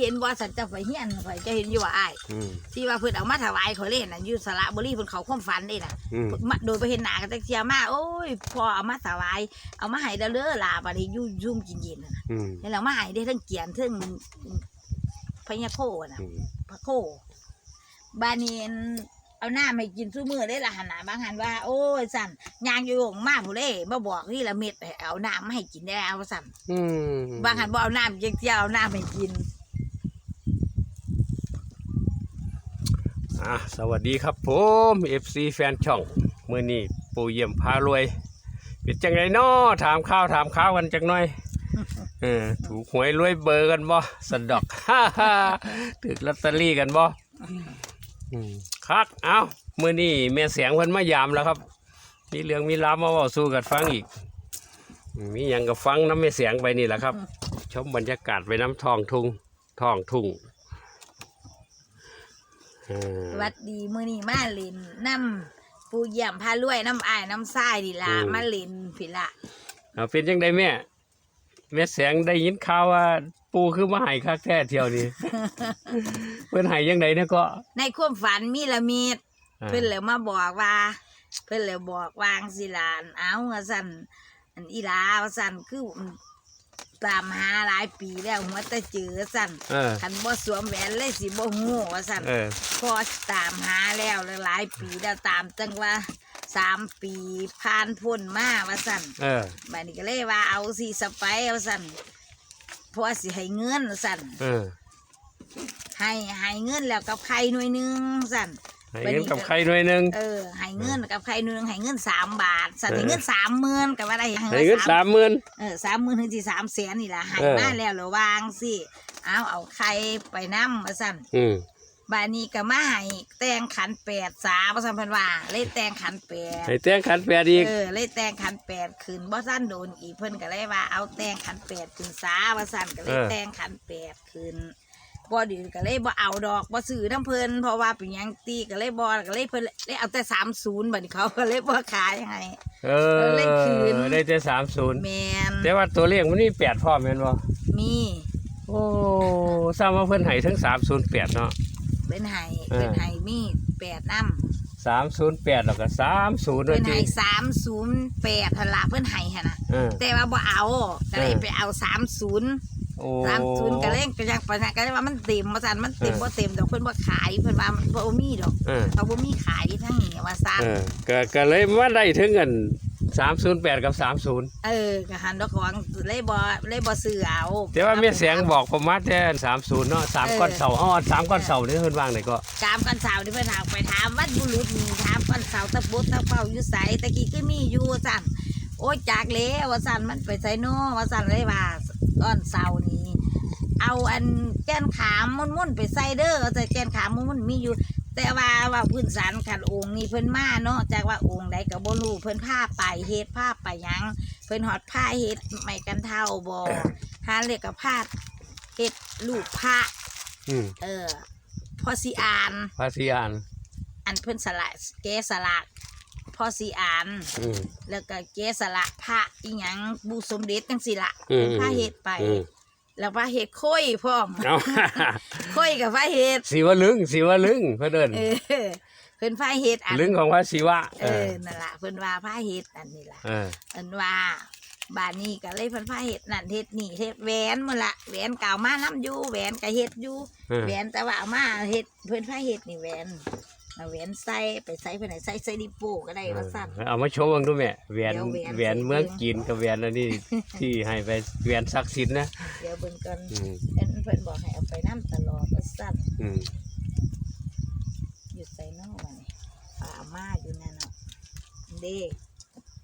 เห็นว่าสันเจะไปเฮียนข่อยจะเห็นอยู่ว่าอ้ายอืม ที่ว่าเพิ่นเอามาถวายข่อยเล่นน่ะอยู่สระบุรีเพิ่นเขาความฝันเด้น่ะอืม มาโดยไปเห็นหน้ากันจักเที่ยมาโอ้ยพอเอามาถวายเอามาให้เด้อเด้อล่ะบัดนี้อยู่ซุ่มกินเย็นน่ะนะอืมแล้วเรามาให้ได้ทั้งเกียนทั้งพญาโคน่ะ อืมพระโคบานีนเอาหน้าไม่กินซุมือได้ละหันหนาบางหันว่า โอ้ยสั่นยางอยู่ของมากผู้เล่มาบอกนี่ละเม็ดให้เอาน้ำมาให้กินได้เอาสั่นอืมบางหันบ่เอาน้ำเจียวเอาน้ำให้กิน อะสวัสดีครับผม FC แฟนช่องมื้อนี้ปู่เยี่ยมพารวย เป็นจังไงน้อถามข้าวถามข้าวกันจังหน่อยเออถูกหวยรวยเบอร์กันบ่สะดอกฮ่าฮ่าถึกลอตเตอรี่กันบ่อืมคักเอ้ามื้อนี้แม่เสียงเพิ่นมายามแล้วครับ มีเรื่องมีราวมาเว้าสู่กันฟังอีกอืมมีหยังก็ฟังน้ำแม่เสียงไปนี่แหละครับ ชมบรรยากาศไปน้ำทองทุ่งท้องทุ่งเออส วัสดีมื้อนี้มาเล่นน้ำปูเยี่ยมพารวยน้ำอายน้ำทรายดีละมาเล่นผิละเอาเป็นจังไดแม่แม่แสงได้ยินข่าวว่า ปูคือมาใหายคักแท้เที่ยวนี้ เพิ่นใหายยังไงเนี่ยก็ในความฝันมีละเมีด อ่าเพิ่นเลยมาบอกว่า เพิ่นเลยบอกวางสิหลาน เอาว่าสั่นอันอีหลาว่าสั่นคือ ตามหาหลายปีแล้วหัวแต่เจอสั่นเออ คันบ่สวมแหวนเลยสิบ่ฮู้ว่าสั่นเออ พอตามหาแล้วหลายปีแล้วตามจังว่าสามปีผ่านพ้นมาว่าสั่นเออ บัดนี้ก็เลยว่าเอาสิสไปว่าสั่นเพราะว่าสิให้เงินว่าสั่น เออ ให้ให้เงินแล้วกับใครหน่วยหนึงสั่น ให้เงินกับใครหน่อยหนึง เออให้เงินกับใครหนึงให้เงินสามบาทสัตว์เออให้เงินสามหมื่นกับอะไรให้เงินสามหมื่น เออสามหมื่นถึงสี่สามแสนนี่แหละให้เออ มาแล้วเหรอวางสิเอาเอาใครไปน้ำมาสั่นอืมบานี้ก็มาให้แต่งขันแปดสามาสั่นเพันว่าเลยแต่งขันแปดให้แต่งขันแปดอีกเออเลยแต่งขันแปดคืนบ่สั้นโดนอีกเพิ่นก็เลยว่าเอาแต่งขันแปดคืนสาว่าสั่นก็เลยแต่งขันแปดคืน บ่ดีก็เลยบ่เอาดอกบ่ซื้อน้ำเพิ่นเพราะว่าเป็นหยังตีก็เลยบ่ก็เลยเพิ่นเลยเอาแต่สามศูนย์บัดนี้เขาก็เลยบ่ขายให้ เออเลขคืน ได้แต่สามศูนย์แมนแต่ว่าตัวเลขมันนี่แปดพร้อมแม่นบ่มีโอ้ทราบว่าเพิ่นให้ทั้งสามศูนย์แปดเนาะ เป็นไห้เออ เป็นไห้มีแปดน้ำสามศูนย์แปดแล้วก็สามศูนย์ด้วเป็ยนจริไห้งสามศูนย์แปดทละเพิ่นไห้หั่นน่ะเออ แต่ว่าบ่เอาก็เลยเออ ไปเอาสามศูนย์ โอ้สามศูนย์ก็เลยก็ยังปะนะก็เลยว่ามันเต็มว่าซั่นมันเต็มเออบ่เต็มดอกเพิ่นบ่ขายเพิ่นว่ามันบ่มีดอกเออเขาบ่มีขายทั้งนี้ว่าซั่นเออก็ก็เลยมาได้ถึงกันสามศูนย์แปดกับสามศูนย์เออก็หันดอกของเลยบ่เลยบ่ซื้อเอาแต่ว่าแม่เสียงบอกผมมาแต่สามศูนย์เนาะสามเออก้อนเสาอ้อสามก้อนเสานี่เพิ่นวางไหนก็กามกันเสาร์ที่เพิ่นถามไปถามวัดบุรุษนี่ถามกันเสาร์ตะปุตตะเป้าอยู่ไสตะกี้ก็มีอยู่ซั่นโอ้ยจากแล้วว่าซั่นมันไปไสโนว่าซั่นเลยว่า ก้อนเสาร์นี้ เอาอันแกนขามมุ่นๆไปใส่เด้อเอาแต่แกนขามมุ่นๆมีอยู่ แต่ว่าว่าพื้นสันขันองค์นี่เพิ่นมาเนาะจากว่าองค์ใดก็บ่รู้เพิ่นพาไปเฮ็ดพาไปหยังเพิ่นฮอดผ้าเฮ็ดไม่กันเท่าบ่หาเรียกกับพาดเฮ็ดลูกพระอืมเออพอสิอ่านพระศรีอาน อันเพิ่นสละแกะสลัก พอสิอ่านอืม แล้วก็แกะสลักพระอีหยังบูสมเด็จจังซี่ล่ะอืม เป็นพระเฮ็ดไป อืมแล้วพระเฮ็ดค่อยพร้อมเอา ค่อยกับพระเฮ็ดสีวลึงสีวลึงเพิ่นเดินเออเพิ่นพระเฮ็ดอัน ลึงของพระศิวะเออนั่นล่ะเพิ่นว่าพระเฮ็ดอันนี้ล่ะ เออเพิ่นว่าบ้านนี้ก็เลยเพิ่นพระเฮ็ดนั่นเฮ็ดนี่เฮ็ดแหวนหมื้ละแหวนเก่ามานํอยู่แหวนก็เฮ็ดอยู่เออ แหวนแต่ว่าเอามาเฮ็ดเพิ่นพระเฮ็ดนี่แหวน เอาแหวนใส่ไปใส่เพิ่นให้ใส่ใส่ดิโป้ก็ได้ว่าซั่นเอามาโชว์เบิ่งดูแม่แหวนเดี๋ยวแหวน แหวนเมืองจีนกับแหวนอันนี้ ที่ให้ไปแหวนศักดิ์สิทธิ์นะเดี๋ยวเบิ่งก่อนอืมเพิ่นเพิ่นบอกให้เอาไปนํตลอดว่าซั่นอืมอยู่ใส่นอกว่านี่ป่ามาอยู่นั่นน่ะเด้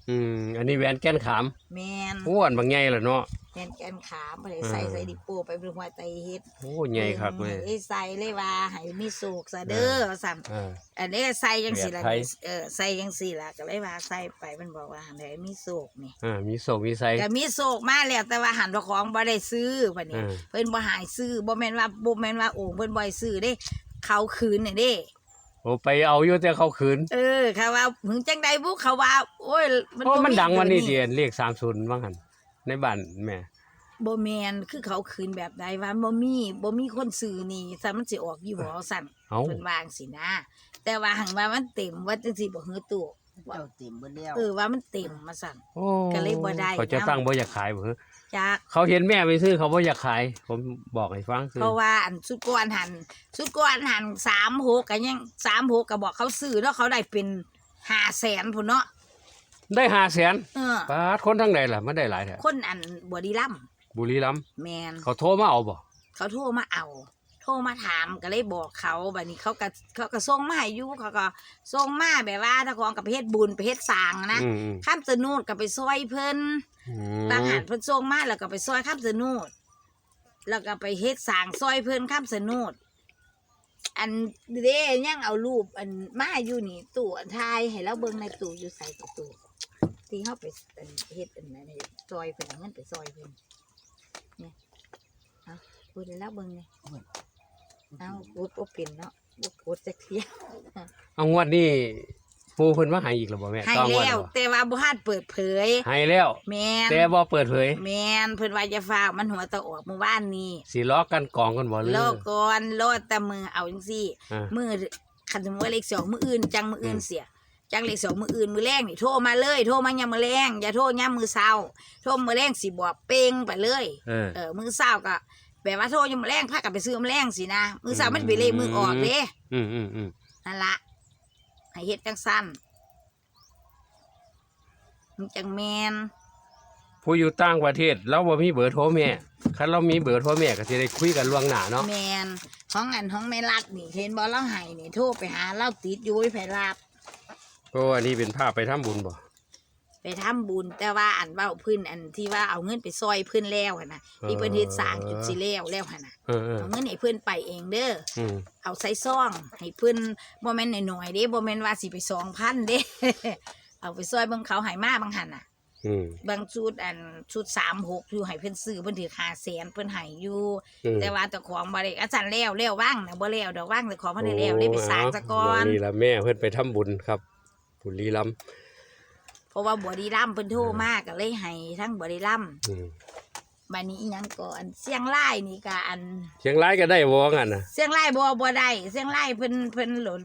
อืมอันนี้แหวนแก้นขามแม่นอ้วนบางใหญ่ล่ะเนาะ แม่นแกนขามบ่ได้ใส่เออใส่ดิโป้ไปเบิ่งว่าไตเฮ็ดโอ้ใหญ่คักเลยไอ้ใส่เลยว่าให้มีโศกซะเด้อว่าซั่นเอออันนี้ใส่ยังสี่ละแบบไทยเออใส่ยังสี่ละก็เลยว่าใส่ไปมันบอกว่าหันได้มีโศกนี่อ่ามีโศกมีไซก็มีโศกมาแล้วแต่ว่าหันเจ้าของบ่ได้ซื้อบัดนี้เออเพิ่นบ่ใหายซื้อบ่แม่นว่าบ่แม่นว่าโอ่งเพิ่นบ่ให้ซื้อเด้เขาคืนนี่เด้โอ้ไปเอาอยู่แต่เขาขืน เออเขาว่าถึงจังใดบุเขาว่า โอ้ยโอ้มันดังวันนี้บ่เดียนเลข30ว่างั้น ในบ้านแม่บ่แมนคือเขาคืนแบบใดว่าบ่มีบ่มีคนซื้อนี่ซั่นมันสิออกอยู่บ่ซั่นเอาเพิ่นวาจั่งสินะ แต่ว่าหังว่ามันเต็มว่าจังซี่บ่ฮือตู้เจ้าเต็มเบิดแล้วเออว่ามันเต็มมาสั่น โอ้ก็เลยบ่ได้เขาจะตั้งบ่อยากขายบ่เหรอจาก เขาเห็นแม่ไปซื้อเขาบ่อยากขาย ผมบอกให้ฟังคือ เพราะว่าอันสุดก้อนหันสุดก้อนหันสามหกกันยังสามหกก็บอกเขาซื้อแล้วเขาได้เป็นห้าแสนพุ่นเนาะ ได้ห้าแสนเออ ปาดคนทั้งใดล่ะมันได้หลายแท้คนอันบอดีลัมบุรีรัมย์แมนเขาโทรมาเอาบ่เขาโทรมาเอา โทรมาถามก็เลยบอกเขาแบบนี้เขาก็เขาก็ส่งมาให้อยู่เขาก็ส่งมาแบบว่าถ้าของกับไปเฮ็ดบุญไปเฮ็ดสร้างนะอืมอืมข้ามสนุดก็ไปซอยเพิ่นอืมบางหันเพิ่นส่งมาแล้วก็ไปซอยข้ามสนุดแล้วก็ไปเฮ็ดสร้างซอยเพิ่นข้ามสนุดอันเด้ยังเอารูปอันมาอยู่นี่ตู้อันทายให้เราเบิ่งในตู้อยู่ใส่กับตู้ ที่เฮาไปอันเฮ็ดอันนั้นให้ซอยเพิ่นเอาเงินไปซอยเพิ่นเนี่ยเอาพูดให้เราเบิ่งเลยเอาพูดบ่เป็นเนาะบ่พูดจักเที่ยเอางวดนี้ปูเพิ่นมาให้อีกแล้วบ่แม่ให้ต้องงวดแล้วบ่แต่ว่าบ่ฮัดเปิดเผยให้แล้ว แม่นแต่บ่เปิดเผยแม่นเพิ่นว่าจะฝากมันหัวตะออกเมื่อวานนี้สิล้อกันกองกันบ่เลยโลกก่อนโลดแต่มือเอาจังซี่ อ่า มือคันสมมุติว่าเลขสองมืออื่นจังมืออื่นอืม เสีย จังเลขสองมืออื่นมือแรงนี่โทรมาเลย โทรมายามมือแรงอย่าโทรยามมือเช้าโทรมือแรงสิบอกเป้งไปเลยเออ เออมือเช้าก็แบบว่าโทรยามมือแรงพากันไปซื้อมือแรงสินะมือเช้ามันไปเลขมือออกเด้อืมอืมอืมนั่นละให้เฮ็ดจังสั้นมันจังแมนผู้อยู่ต่างประเทศ เราบ่มีเบอร์โทรแม่คันเรามีเบอร์โทรแม่ก็สิได้คุยกันล่วงหน้าเนาะแมนห้องอันห้องแม่รัดนี่เห็นบอลเล่าไห้นี่โทรไปหาเล่าติดอยู่ไว้ไผรับ เพราะว่านี่เป็นภาพไปทำบุญบ่ ไปทำบุญแต่ว่าอันเว้าพื้นอันที่ว่าเอาเงินไปซอยเพื้นแล้วหั่นนะที่เพิ่นเฮ็ดสร้างจุดสิแล้วแล้วหั่นน่ะเออเออเอาเงินให้เพิ่นไปเองเด้ออืมเอาใส่ซองให้เพิ่นบ่แม่นน้อยๆเด้บ่แม่นว่าสิไป2,000เด้ เอาไปซอยเบิ่งเขาให้มาบางหั่นน่ะ อืมบางชุดอันชุด36อยู่ให้เพิ่นซื้อเพิ่นถือ500,000เพิ่นให้อยู่ อืมแต่ว่าเจ้าของบ่ได้อาจารย์แล้วแล้วว่างนะบ่แล้วดอกว่างแต่ของบ่ได้แล้วเลยไปสร้างซะก่อนโนี่ละแม่เพิ่นไปทำบุญครับ บุรีรัมย์เพราะว่าบริรัมย์เพิ่นโทรมาก็เลยให้ทั้งบริรัมย์อืมบัดนี้อีหยังก็อันเสียงไล่นี่ก็อัน เชียงรายก็ได้บ่งั้นน่ะ เสียงไล่บ่บ่ได้เสียงไล่เพิ่นเพิ่นหล่น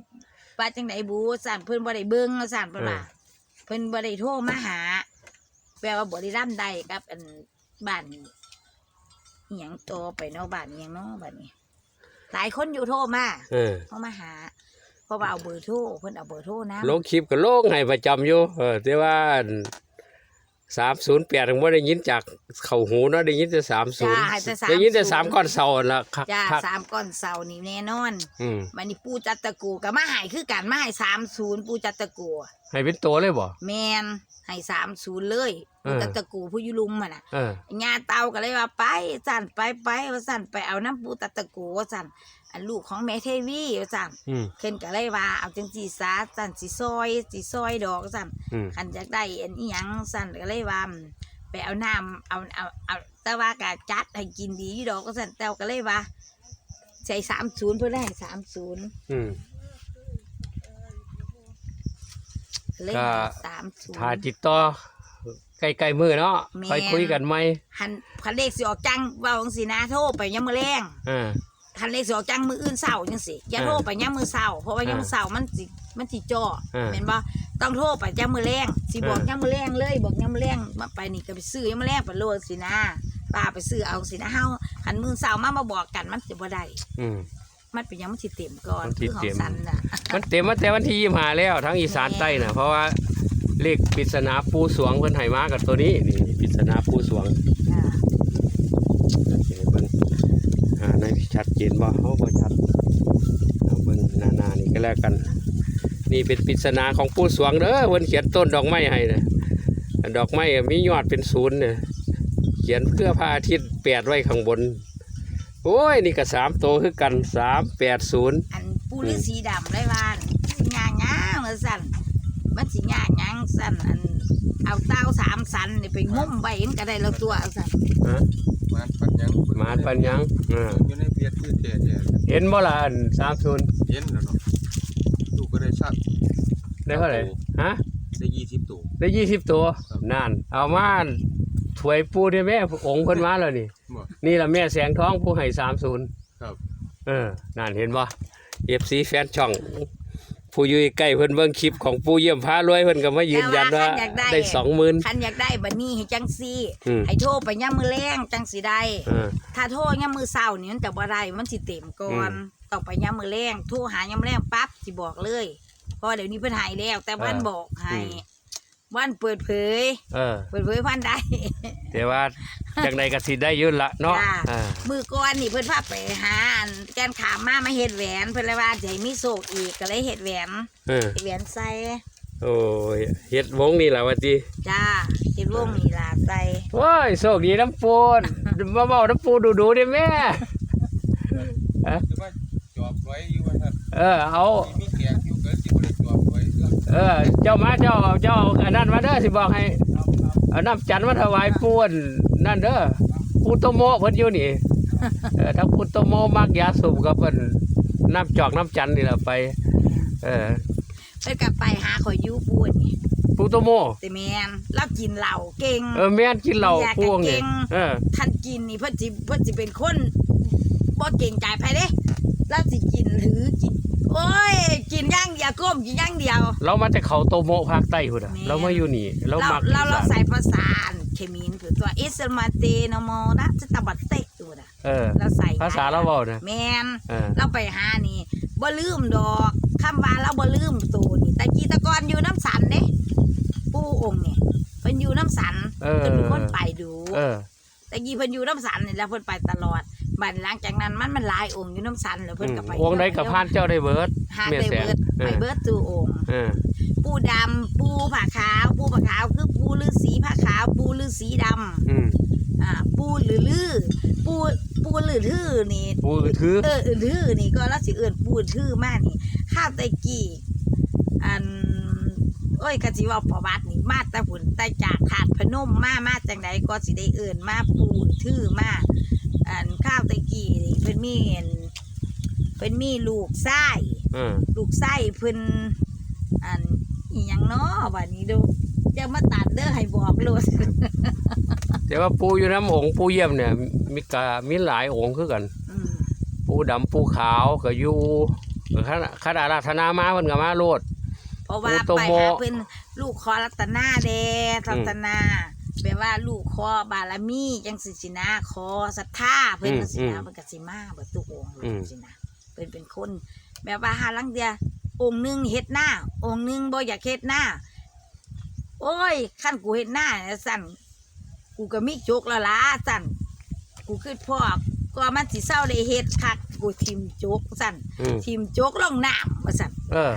ว่าจังไดบูสั่นเพิ่นบ่ได้เบิ่งสั่นเพิ่นว่าเพิ่นบ่ได้โทรมาหา แปลว่าบริรัมย์ได้กับ อันบ้านอีหยังโตไปเนาะบ้านอีหยังเนาะบัดนี้ หลายคนอยู่โทรมาเออ โทรมาหา เพราะว่าเอาเบอร์โทรเพิ่นเอาเบอร์โทรนะลงคลิปก็ลงให้ประจำอยู่เออแต่ว่า308ถึงบ่ได้ยินจากเข้าหูเนาะได้ยินแต่จ้าให้แต่30ได้ยินแต่30สามก้อนเสานั่นล่ะคักจ้าคักสามก้อนเสานี่แน่นอนอืม มันนี่ปูจัตตะกูกับมาใหายคือกันมาใหายสามศูนย์ปูจัตตะกู ให้เป็นตัวเลยบ่ แมนใหายสามศูนย์เลยเอปูอจัตตะกูผู้อยุลุมมันน่ะเออ ญาเตาก็เลยว่าไปสั่นไปไปว่าสั่นไปเอาน้ำปูจัตตะกูว่าสั่นอันลูกของแม่เทวีว่าสั่นอืมเข็นก็เลยว่าเอาจังสีสาสั่นสีซอยสีซอยดอกสั่นอืมขันอยากได้อันอีหยังสั่นก็เลยว่าไปเอาน้ำเอาเอาเอาแต่ว่ากะจัดให้กินดีอยู่ดอกก็สั่นแต่ก็เลยว่าใส่สามศูนย์เพื่อได้สามศูนย์ อืม เลขก็สามศูนถ้าย์ติดต่อใกล้ๆมือเนาะแม่น ค่อยคุยกันไหมหันคันเลขสิออกจังเว่าจังสินะโทรไปยังมือแรงอ่า คันเลขสิออกจังมืออื่นเศร้าจังสิอย่าอ่าโทรไปยังมือเศร้าเพราะว่ายังมือเศร้ามันสิมันสิจ่ออาเห็นบ่ต้องโทรไปยังมือแรงสิบอกอ่ายังมือแรงเลยบอกยังมือแรงมาไปนี่ก็ไปซื้อยังมือแรงไปโลดสินะป้าไปซื้อเอาสินะเฮาคันมือเศร้ามามาบอกกันมันสิบ่ได้อืม มันเป็นยังมันสิเต็มก่อนมันสิคือขอเต็งม สันน่ะมันเต็มมาแต่วันที่ยี่หาแล้วทั้งอีสานใต้น่ะเพราะว่าเลขปริศนาปูสวงเพิ่นให้มากับตัวนี้นี่ปริศนาปูสวงอ่าเดี๋ยวเบิ่งอ่าในชัดเจนบ่เฮาบ่ชัดเอาเบิ่งหน้าๆนี่ก็แล้วกัน นี่เป็นปริศนาของปูสวงเด้อเพิ่นเขียนต้นดอกไม้ให้นะอันดอกไม้มียอดเป็นศูนย์เนี่ยเขียนเพื่อพระอาทิตย์แปดไว้ข้างบน โอ้ย นี่ก็สามโตวคือกันสามแปดศูนย์อันปูฤาษีดำไรวานย่างย่างเลยสั่นมันสิย่างย่างสั่นอันเอาเต้าสามสันนี่ไปงุ้มไว้เห็นก็ได้แล้วตัวเอาสั่นฮะมานปัญญังมาปัญญังอ่าอยู่ในเบียดคือแท้แท้เห็นบ่ล่ะอันสามศูนย์เย็นแล้วเนาะลูกก็ได้สักได้เท่าไหร่ฮะได้ยี่สิบตัวได้ยี่สิบตัวนั่นเอามาถวยปูได้แม่องค์เพิ่นมาแล้วนี่ บ่นี่ล่ะแม่แสงทองผู้ให้30ครับ เออนั่นเห็นบ่ FC แฟนช่อง ผู้อยู่ใกล้เพิ่นเบิ่งคลิปของปู่เยี่ยมพารวยเพิ่นก็มายืนยันว่าได้20,000คันอยากได้บัดนี้ให้จังซี่อืม ให้โทรไปย่ามมือแรงจังสิได้ เออ ถ้าโทรย่ามมือเช้านี่มันจะบ่ได้มันสิเต็มก่อนอืมต้องไปย่ามมือแรงโทรหาย่ามแรงปั๊บสิบอกเลยเพราะเดี๋ยวนี้เพิ่นใหายแล้ว แต่วันเออบอกให้อืม วันเปิดเผย เออ เปิดเผยวันใดแต่ว่าจังใดก็สิได้อยืนละเนาะจ้าอ่ามือก่อนนี่เพิ่นพาไปหาอันแกนขามมามาเฮ็ดแหวนเพิ่นเลยว่าจะให้มีโศกอีกก็เลยเฮ็ดแหวนเออเฮ็ดแหวนใส่โอ้ยเฮ็ดวงนี่ล่ะว่าติจ้าเฮ็ดวงนี่ล่ะใส่โอ้ยโชคดีน้ำปูนมาเว้าน้ำปูดูๆได้แม่จะว่าจอบไว้อยู่ว่าท่านเออเอา มีแขกอยู่ก็สิบ่ได้จอบไว้เรื่ องเออ เจ้ามาเจ้าเจ้าอันนั้นมาเด้อสิบอกให้เอาน้ำจันทร์มาถวายปูนนั่นเด้อปูโตโมเพิ่นอยู่นี่เออถ้าปูโตโมมักยาสูบก็เพิ่นน้ำจอกน้ำจันทร์นี่ล่ะไป เออเพิ่นก็ไปหาข่อยอยู่ปูนนี่ปูโตโมแต่แม่นเรากินเหล้าเก่งเออแม่นกินเหล้าอยากพวกนี่เก่งเออท่านกินนี่เพิ่นสิเพิ่นสิเป็นคนบ่เก่งใจไผเด้เราสิกินหรือกิน โอ้ยกินอย่างเดียวก้มกินอย่างเดียว เรามาจากเขาโตโมภาคใต้พุ่นอะแม่นเรามาอยู่นี่ เราเรามักเราเราอีสนใส่ภาษาเคมีนคือตัวอิสมาเตโนโมนะจะตะบัดเตะตัวน่ะเออ เราใส่ภาษาเราเว้านะ แมนเออ เราไปหานี่บ่ลืมดอกคำว่าเราบ่ลืมตัวนี่แต่กีแตะกอนอยู่น้ำสันเด้ปู่องค์เนี่ยเพิ่นอยู่น้ำสันเออเพิ่นเป็นคนไปดู เออ แต่กี้เพิ่นอยู่น้ำสันนี่แล้วเพิ่นไปตลอด บัดหลังจากนั้นมันมันหลายองค์อยู่น้ำสันแล้วเพิ่นก็ไปวงใดกับพานเจ้าได้เบิดหาแม่ได้แสงเบิดเอไปอเบิดตูองค์เออปูดำปูผ้าขาว ปูผ้าขาวคือปูฤาษีผ้าขาว ปูฤาษีดำอืมอ่าปูหรือลือปูปูหรือทื่อนี่ปูถือเอออื่นทื่อนี่ก็แล้วสิเอื่นปูอื่นทื่อมากนี่ข้าวไตกี้อันโอ้ยกะจิเว่าประวัตินี่มาแต่ผุนแต่จากขาดพนมมามาจังใดก็สิได้เอื่นมาปูทื่อมา อันข้าวไตกี้นี่เพิ่นมีอันเพิ่นมีลูกไส้เออลูกไส้เพิ่นอันอีหยังเนาะบัดนี้ดูจะมาตัดเด้อให้บอกโลดแต่ว่าปูอยู่น้ำองค์ปูเยี่ยมเนี่ย มีกะมีหลายองค์คือกัน อืมปูดำปูขาวก็อยู่ขณะขณะราธนามาเพิ่นก็มาโลด เพราะว่าโอ้โตไปโมหาเพิ่นลูกคอรัตนาเดรัตนา แปลว่าลูกคอบารมีจังสิสินะคอศรัทธาเพิ่นอืมจังสินะอืมเพิ่นก็สิมาเบิดทุกองค์เลยอืมจังสินะเพิ่นเป็นคน แบบว่าหาลังเดียองค์หนึงเฮ็ดหน้า องค์หนึงบ่อยากเฮ็ดหน้า โอ้ยคันกูเฮ็ดหน้าเนี่ยสั่นกูก็มีโจกแล้วล่ะสั่นกูคิดพ่อก็มันสิเศร้าได้เฮ็ดคักกูทิมโจกสั่นอืมทิมโจกลงน้ำว่าสั่นเออ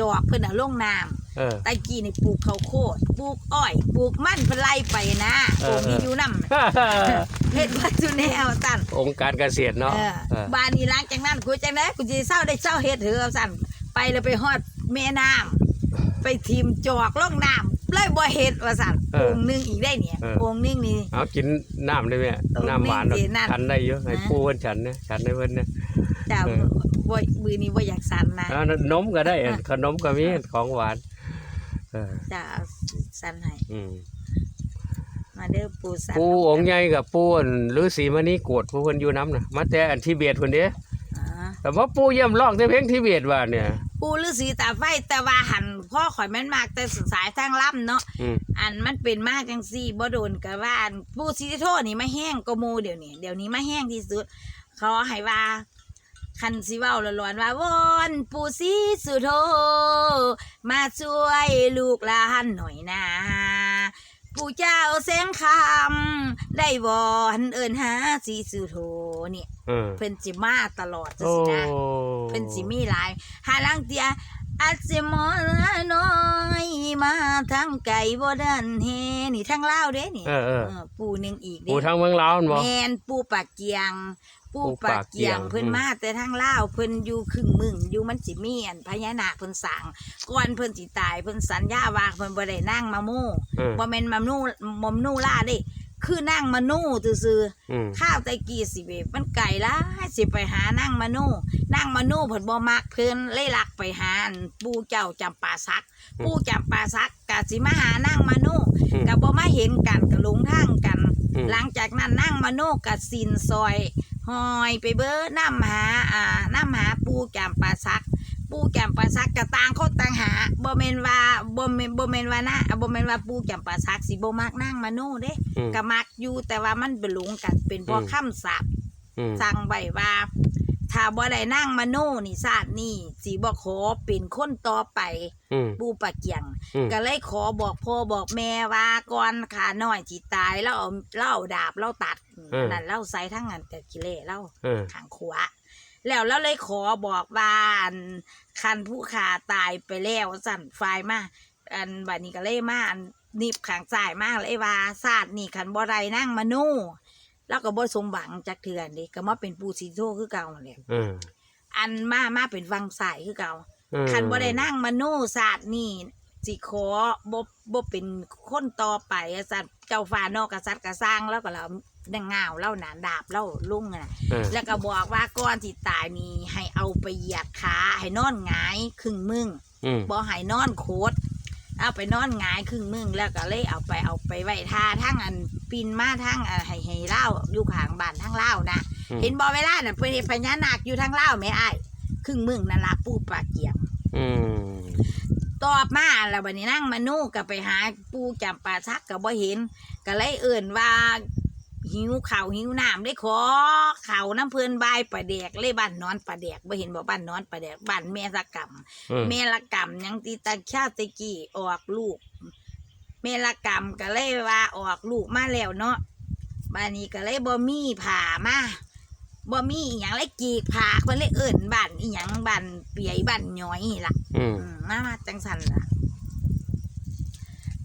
จอกเพิ่นน่ะลงน้ำเออ ตะกี้นี่ปลูกข้าวโพดปลูกอ้อยปลูกมันเพิ่นไล่ไปนะเอโอ้อมีอยู่นำเฮ็ดวัตถุแนวสั่นองค์การเกษตรเนาะเออเออ บ้านนี้หลังจากนั้นกูจังได๋กูสิเศร้าได้เศร้าเฮ็ดเถอะสั่นไปแล้วไปฮอดแม่น้ำไปทิมจอกลงน้ำ เลยบ่เฮ็ดว่าสั่นองค์หนึงอีกได้เนี่ยองค์หนึงนี่ เอากินน้ำได้ไหมเออน้ำหวานนี่สินั่นฉันได้เยอะให้นะ ปูเพิ่นฉันเนี่ยฉันได้เพิ่นเนี่ยเจ้าเออ บ่มือนี้บ่อยากสั่นนะ เอานมก็ได้อันขนมก็มีของหวานเออเจ้าสั่นให้อืมมาเด้อปู่สั่นปูองค์ใหญ่กับปูอันฤาษีมณีโกรธผู้เพิ่นอยู่น้ำน่ะมาแต่อันทิเบตเพิ่นเด้อ๋อ แต่ว่าปูเยี่ยมร้องแต่เพลงทิเบตว่าเนี่ย ปูฤาษีตาไฟแต่ว่าหันพ่อข่อยแม่นมากแต่สายทางล่ำเนาะอืม อันมันเป็นมากจังซี่บ่โดนกับว่าอันปูซีโทนี่มาแห้งก็มูเดี๋ยวนี้เดี๋ยวนี้มาแห้งที่สุด เขาให้ว่าคันสิเว้าละลวนว่าวอนปูซีสุโธมาช่วยลูกหลานหน่อยนะ ปู่เจ้าแสงคำได้วอนเอินหาสีสุโธเนี่ยเออเพิ่นสิมาตลอดจังโอ้ซี่นะเพิ่นสิมีหลาย หาลังเตียอาจสิมอละน้อยมาทางไก่บ่ดันเฮนี่ทางลาวเด้นี่เออเออเออปูหนึงอีกปูเด้ทางเมืองลาวนั่นบ่ แม่นปูปากเกียง ปูปูปาปากกเกีเกียยงงเพิ่นอืมมาแต่ทางลาวเพิ่นอยู่ครึ่งมึงอยู่มันสิมีอันพญานาคเพิ่นสั่งก่อนเพิ่นสิตายเพิ่นสัญญาว่าเพิ่นบ่ได้นั่งมาโม่เออบ่แม่นมานูมอมนูล่าเด้ คือนั่งมานูซื่อๆ อืม ข้าวไตกี้สิเวมันไก่ละสิไปหานั่งมาโน่นั่งมโนเพิ่นบ่มักเพิ่นเลยลักไปหาอันปู่เจ้าจำปาสักปู่จำปาสักกะสิมาหานั่งมโนอืมก็บ่มาเห็นกันก็หลงทางกัน อืม หลังจากนั้นนั่งมโนกะสินซอย หอยไปเบ้อน้ำหาอ่าน้ำหาปูแกมปลาซัก ปูแกมปลาซักกะต่างคนต่างหาบ่แม่นว่าบ่แม่นบ่แม่นว่านะบ่แม่นว่าปูแกมปลาซักสิบ่มักนั่งมโนเด้อืมก็มักอยู่แต่ว่ามันเป็นหลงกันเป็นเพราะอืม คำสาปอืม สั่งไว้ว่า ถ้าบ่ได้นั่งมโนนี่ชาตินี้สิบ่ขอเป็นคนต่อไปอืม ปูปะเกียง อืม ก็เลยขอบอกพ่อบอกแม่ว่าก่อนขาน้อยจีตายแล้วเอาเล่าดาบเล่าตัดนั่นเล่าใส่ทั้งนั้นแต่กิเลสเล่า เออขางขวาแล้วแล้วเลยขอบอกว่าอันคันผู้ขาตายไปแล้วสั่นไฟมาอันบัดนี้ก็เลยมาอันนิบขางซ้ายมาเลยว่าศาสตร์นี่คันบ่ได้นั่งมโน แล้วก็บ่สมหวังจักเทือนเดิก็มาเป็นปูสีโทคือเก่าแหละเอออันมามาเป็นวังสายคือเก่าเออคันบ่ได้นั่งมโนศาสตร์นี่สิขอบ่บ่เป็นคนต่อไปอะสัตว์เจ้าฟ้านอกกษัตริย์กระสร้างแล้วก็เราดังงาวเล่าหนานดาบเล่าลุงน่ะเออแล้วก็บอกว่าก่อนที่ตายนี่ให้เอาไปเหยียดขาให้นอนหงายครึ่งมึงอืมบ่ให้นอนโคด เอาไปนอนหงายครึ่งมึงแล้วก็เลยเอาไปเอาไปไว้ท่าทั้งอันปีนมาทั้งอ่าให้ให้เล่าอยู่ข้างบ้านทั้งเล่านะอืมเห็นบ่เวลาน่ะเป็นพญานาคอยู่ทั้งเล่าแม่อ้ายครึ่งมึงนั่นล่ะปูปากเกียงอืมตอบมาแล้วบัดนี้นั่งมานู่ก็ไปหาปูจำปาซักก็บ่เห็น ก็เลยเอิ่นว่า หิวข้าวหิวน้ำได้ขอข้าวน้ำเพิ่นบายปลาแดกเลยบ้านนอนปลาแดกบ่เห็นบ่บ้านนอนปลาแดกบ้านแม่ละกำเออแม่ละกำยังติตาชาติกี้ออกลูกแม่ละกำก็เลยว่าออกลูกมาแล้วเนาะบ้านนี้ก็เลยบ่มีผ่ามาบ่มีอีหยังเลยกีกผ่าเพิ่นเลยเอิ่นบ้านอีหยังบ้านเปียบ้านย้อยนี่ล่ะอืมอืมมามาจังสันล่ะ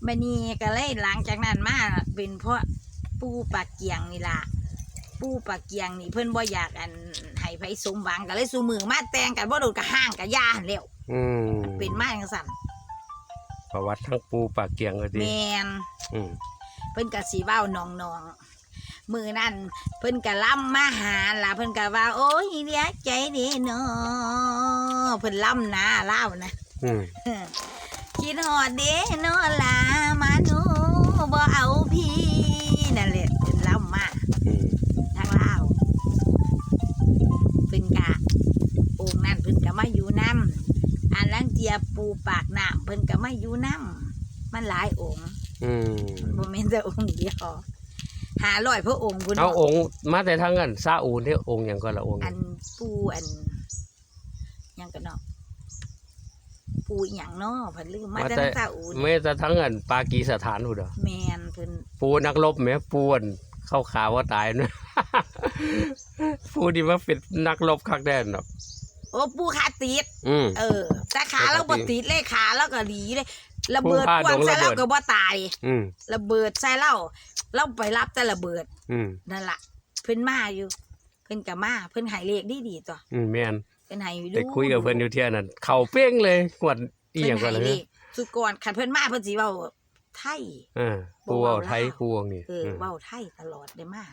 บันนี้ก็เลยหลังจากนั้นมาเป็นเพราะ ปูปากเกียงนี่ล่ะ ปูปากเกียงนี่เพิ่นบ่อยากอันให้ไผสมหวังก็เลยสูมือมาแต่งกันบ่โดนกับห้างกับยาหั่นแหล้วอืมเป็นมาจังสันประวัติทั้งปูปากเกียงก็ดีแมนอืมเพิ่นก็สิเว้าน้องๆมือนั่นเพิ่นก็ล่ำมาหาล่ะเพิ่นก็ว่า โอ้ยเดียใจดีเนาะเพิ่นล่ำนะเล่านะอืมคิดหอดเด้นอลามาหนูบ่เอาพี่ กะองค์นั่นเพิ่นกะมาอยู่น้ำอันลังเจียปูปากน้ำเพิ่นกะมาอยู่น้ำมันหลายองค์อืมบ่แม่นแต่องค์เดียวหาร้อยพระองค์พุ่นเอาองค์มาแต่ทั้งกันซาอูนที่องค์หยังก็ละองค์อันปูอันหยังกันเนาะปูอหย่างเนาะเพิ่นลืมมาแต่น้ำตาอูนไม่แต่ทั้งกันปากีสถานพูดเหรอแมนเพิ่นปูนักรบแหมปูอันเข้าขาวว่าตายนะ ปูนี่ว่าเป็นนักรบคักแน่นเนาะโอ้ปูขาติด อืม เออ แต่ขาเราปบ่กติติดเลยขาเราก็ดีเลยระเบิดผู้พาควันดงใส่ระเบิเราดก็บ่ตาย อืม ระเบิดใส่เราเราไปรับแต่ระเบิด อืม นั่นล่ะ เพิ่นมาอยู่ เพิ่นก็มาเพิ่นให้เลขดีดีๆตัวอืมแม่นเพิ่นให้ดูได้คุยกับเพิ่นอยู่เที่ยนั้น เข่าเป้งเลยกวดอีหยังก็เพิ่นเลให้ยขสุกรคันเพิ่นมาเพิ่นสิเว้า ไทยเออปูเอาไทยปูวงนี่เออเว้าไทยตลอดได้มา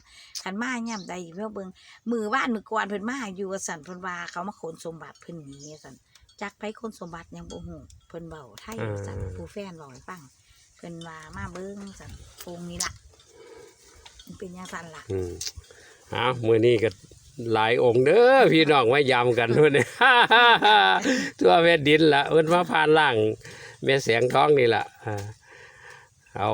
คันมาย่ำใดเพิ่นเบิ่งมือว่านมือก่อนเพิ่นมาอยู่ว่าสั่นเพิ่นว่าเขามาขนสมบัติเพิ่นหนีว่าสั่นจักไปขนสมบัติยังบ่ฮู้เพิ่นเว้าไทยว่าสั่นผู้แฟนเว้าให้ฟังเพิ่นว่ามาเบิ่งสั่นองค์นี้ล่ะมันเป็นจังซั่นล่ะอืมเอ้ามื้อนี้ก็หลายองค์เด้อพี่น้องมายำกันเพิ่นเนี่ยทั่วแผ่นดินละเพิ่นมาผ่านล่างแม่แสงทองนี่ล่ะอ่า เอา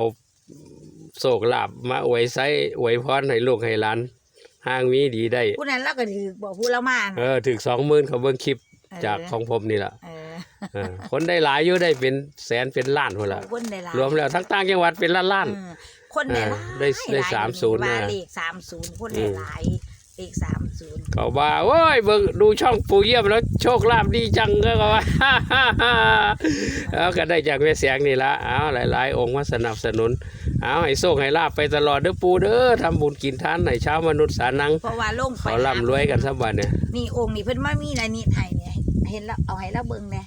โศกลาบมาอวยไสอวยพรให้ลูกให้หลานห่างมีดีได้ ผู้นั้นเราก็ถือบอกผู้ละมานเออถึก20,000เขาเบิ่งคลิปจากของผมนี่ล่ะเออเออคนได้หลายอยู่ได้เป็นแสนเป็นล้านพุ่นล่ะคนได้หลายรวมแล้วทั้งต่างจังหวัดเป็นล้านล้านเออคนได้หลายเออได้ได้หลยสามศูนย์ว่านะเลขสามศูนย์คนได้หลาย เลขสามศูนย์เขาว่าโอ้ยเบิ่งดูช่องปู่เยี่ยมแล้วโชคลาภดีจังก็ว่าเอาก็ได้จากแม่เสียงนี่ละเอาหลาย ๆ องค์มาสนับสนุนเอาให้โชคให้ลาบไปตลอดเด้อปู่เด้อทำบุญกินทานให้ชาวมนุษย์สานังเพราะว่าลงไปเขาร่ำรวยกันสักวันเนี่ยนี่องค์นี่เพิ่นมามีอะไรนี่ให้เนี่ยเห็นแล้วเอาให้เราเบิ่งเนี่ย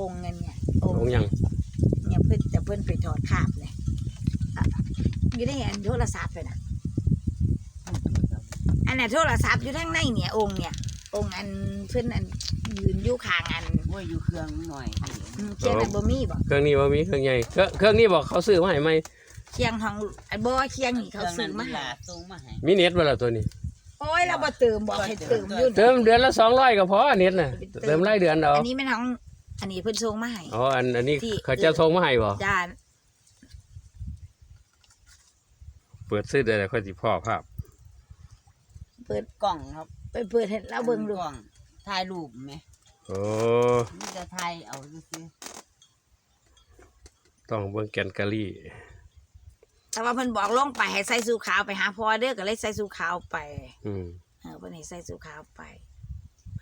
องค์เงินเนี่ยองค์องค์หยังเนี่ยเพิ่นจะเพิ่นไปถอดคราบเนี่ยอะอยู่ในอันโทรศัพท์เลยนะ อันน่ะโทรศัพท์อยู่ทางในเนี่ยองค์เนี่ย องค์อันเพิ่นอันยืนอยู่ข้างอันโอ้ยอยู่เครื่องหน่อยอืมเคียงอันบ่มีบ่เครื่องนี้ว่ามีเครื่องใหญ่เครื่องเครื่องนี้บอกเขาซื้อมาให้ไหมเคียงของอันบ่เคียงนี่เคเขารื่องซื้นั้อนมาเวให้ลาส่งมาให้มีเน็ตเวลาตัวนี้โอ้ยเราบ่เติมบอกให้เติมอยู่เติมเดือนละสองร้อยก็พอเน็ตน่ะเติมรายเดือนเอาอันนี้แม่นของอันนี้เพิ่นส่งมาให้อ๋ออันอันนี้ที่เขาจะส่งมาให้บ่จ้าเปิดซื้อเดือนละค่อยสิพ่อภาพ เปิดกล่องครับ ไปเปิดให้เราเบิ่งดูกล่องถ่ายรูปไหมโอ้มันจะถ่ายเอาซื่อต้องเบิ่งแกนกะลี่แต่ว่าเพิ่นบอกลงไปให้ใส่สูขาวไปหาพ่อเด้อก็เลยใส่สูขาวไปอืม เออเพิ่นให้ใส่สูขาวไป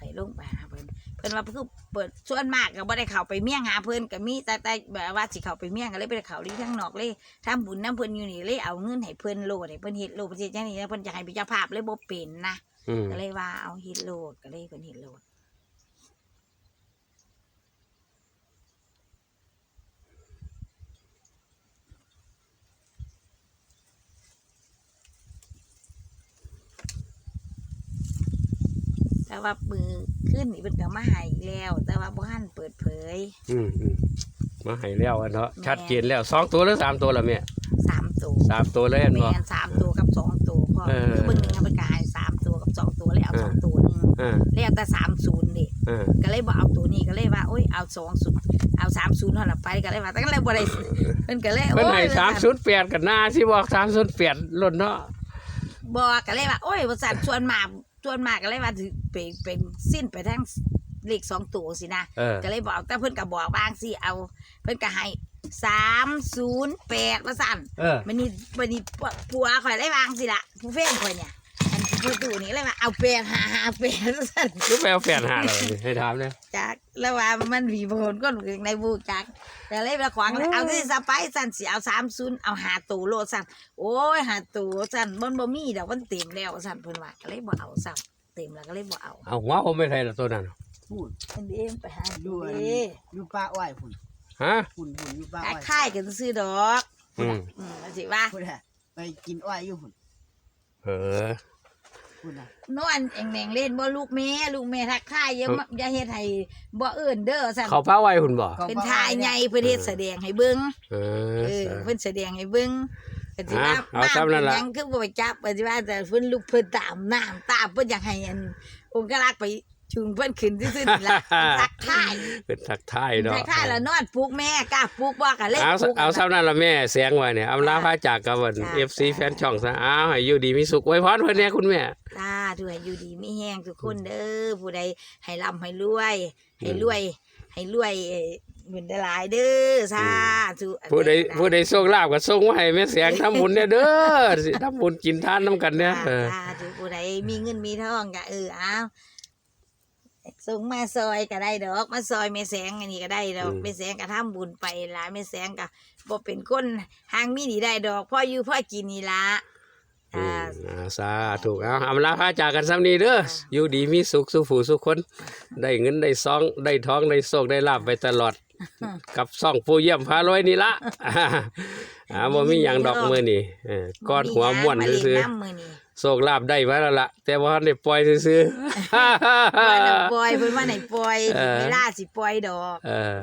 ไปลงไปหาเพิ่นเพิ่นว่าคือเปิดส่วนมากก็บ่ได้เข้าไปเมี่ยงหาเพิ่นก็มีแต่แต่แบบว่าสิเข้าไปเมี่ยงก็เลยไปเข้าที่ข้างนอกเลยทำบุญน้ำเพิ่นอยู่นี่เลยเอาเงินให้เพิ่นโลดให้เพิ่นเฮ็ดโลดประเทศจังนี้แล้วเพิ่นอยากให้เป็นเจ้าภาพเลยบ่เป็นนะอืมก็เลยว่าเอาเฮ็ดโลดก็เลยเพิ่นเฮ็ดโลด แต่ว่ามือขึ้นนี่เพิ่นก็มาให้อีกแล้ว แต่ว่าบ่ทันเปิดเผยอืมอืมมาให้แล้วอันเนาะชัดเจนแล้วสองตัวหรือสามตัวละแม่สามตัวสามตัวเลยเห็นบ่ แม่นสามตัวกับสองตัวพอเออ คือเบิ่งหนึงเพิ่นก็ให้สามตัวกับสองตัวเลยเอาเออสองตัวหนึงอ่าแล้วแต่สามศูนย์นี่อ่าก็เลยบ่เอาตัวนี้ก็เลยว่าโอ้ยเอาสองศูนย์เอาสามศูนย์เท่านั้นไปก็เลยว่าแต่ก็เลยบ่ได้เพิ่นก็เลยเพิ่นโอ้ให้ยสามศูนย์แปดกันหน้าที่บอกสามศูนย์แปดล่นเนาะบอกก็เลยว่าโอ้ยบ่สั่นชวนมา ชวนมาก็เลยว่าถือเป็นเป็นสิ้นไปทั้งเลขสองตัวสินะ เออ ก็เลยบอกแต่เพิ่นก็บอกบางสิเอา เพิ่นก็ให้สามศูนย์แปดว่าสั่นเออ มันนี่มันนี่ผัวข่อยได้วางสิละผู้เฟ้นข่อยเนี่ย อันผู้ตู่นี่เลยว่าเอาแปดหาหาแปดว่าสั่นรู้ไปเอาแปดห้าเลยให้ถามเลยจักแล้วว่ามันมีผลก้นในบูจัก แต่เลยไปขวางเลยเอาที่สไปสั่นสิเอาสามศูนย์เอาหาตูโลดสั่นโอ้ยหาตูสั่นมันบ่มีดอกมันเต็มแล้วสั่นเพิ่นว่าก็เลยบ่เอาสั่นเต็มแล้วก็เลยบ่เอาเอาหัวผมไม่ใช่ละตัวนั้นๆพูดอันนี้ไปหาดูดูอันเด้นี้อยู่ป้าอ้อยพุ่นฮะพุ่นพุ่นอยู่ป้าคอ้อยล้ายๆกันซื้อดอกอืมอืมว่าสิว่าพุ่นอะไปกินอ้อยอยู่พุ่นเออ พุ่นอะนอนเองแมงเล่นบ่ลูกแม่ลูกแม่ทักทายอย่ามาอย่าเฮ็ดให้บ่เอิ้นเด้อสั่นเขาป้าไว้คุณบ่เป็นทายใหญ่เพิ่นเฮ็ดแสดงให้เบิ่งเอเอออเพิ่นแสดงให้เบิ่งก็สิว่าอะเอาซ้ำนั่นล่ะยังคือบ่ไปจับก็สิว่าแต่เพิ่นลุกเพิ่นตามน้ำตามเพิ่นอยากให้อันองค์กรักษ์ไป จูงเพิ่นขึ้นซื่อๆนี่ล่ะทักทายเป็นทักทายเนาะทักทายแล้วนอนปลุกแม่กล้าปลุกบ่ก็เล่นเอาปลุก เอาซ้ำนั่นละแม่เสียงไว้เนี่ยอำลาพาจากกับวัน จ้าเอฟซีแฟนช่องซะอ้าวให้อยู่ดีมีสุขไว้พรเพิ่นเนี่ยคุณแม่ ตาด้วยอยู่ดีมีแห้งทุกคนเด้อผู้ใดให้ร่ำให้รวย ให้อืมรวย ให้รวยเอ่อเงินได้หลายเด้อสาธุผู้ใดผู้ใดโชคลาภก็ส่งมาให้แม่เสียงทำบุญเนี่ยเด้อสิทำบุญกินทานน้ำกันเนี่ยเออ สาธุผู้ใดมีเงินมีทองก็เออเอา ส่งมาซอยก็ได้ดอก มาซอยแม่แสงอันนี้ก็ได้ดอกแม่แสงก็ทำบุญไปละแม่แสงก็บ่เป็นคนหางมีนี่ได้ดอกพ่ออยู่พ่อกินนี่ละอือ่ามอ่าสาธุเอาอำลาพาจากกันซ้ำนี้เด้ออยู่ดีมีสุขสุขผู้สุขคน ได้เงินได้ซอง ได้ทองได้โชคได้ลาบไปตลอด กับซ่องผู้เยี่ยมพารวยนี่ละอ่าบ่มีหยังดอกมือนี่เออกอดหัวม่วนมาเล่นซื่อน้ำมือนี่ๆ โชคลาภได้มาแล้วล่ะแต่ว่าได้ปล่อยซื่อว่าน่ะๆปล่อยเพิ่นว่าไหนปล่อยเออ เวลาสิปล่อยดอก เออ